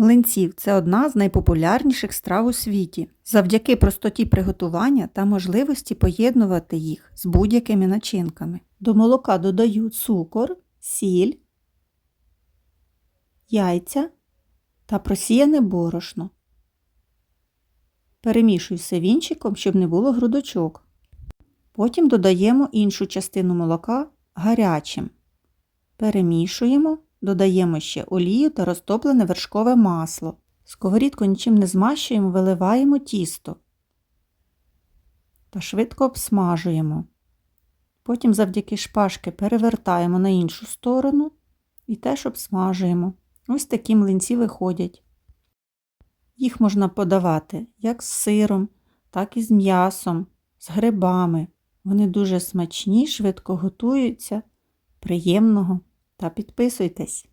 Млинців це одна з найпопулярніших страв у світі. Завдяки простоті приготування та можливості поєднувати їх з будь-якими начинками. До молока додаю цукор, сіль, яйця та просіяне борошно. Перемішую все вінчиком, щоб не було грудочок. Потім додаємо іншу частину молока гарячим. Перемішуємо, додаємо ще олію та розтоплене вершкове масло. Сковорідку нічим не змащуємо, виливаємо тісто та швидко обсмажуємо. Потім завдяки шпажки перевертаємо на іншу сторону і теж обсмажуємо. Ось такі млинці виходять. Їх можна подавати як з сиром, так і з м'ясом, з грибами. Вони дуже смачні, швидко готуються. Приємного та підписуйтесь.